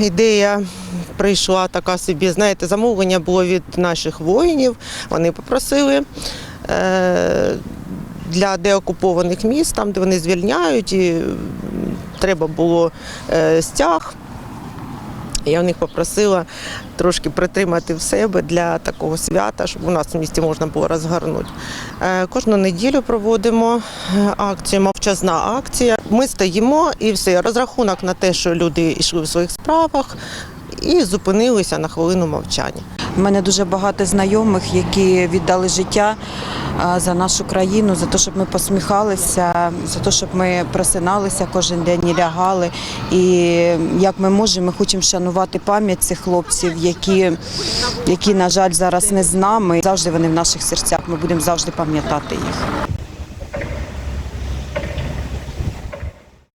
ідея прийшла така собі. Знаєте, замовлення було від наших воїнів. Вони попросили е, для деокупованих міст, там де вони звільняють, і треба було е, стяг. Я в них попросила трошки притримати в себе для такого свята, щоб у нас в місті можна було розгорнути. Е, Кожну неділю проводимо е, акцію, мовчазна акція. Ми стоїмо і все. Розрахунок на те, що люди йшли в своїх справах і зупинилися на хвилину мовчання. У мене дуже багато знайомих, які віддали життя за нашу країну, за те, щоб ми посміхалися, за те, щоб ми просиналися кожен день і лягали. І як ми можемо, ми хочемо шанувати пам'ять цих хлопців, які, які, на жаль, зараз не з нами. Завжди вони в наших серцях. Ми будемо завжди пам'ятати їх.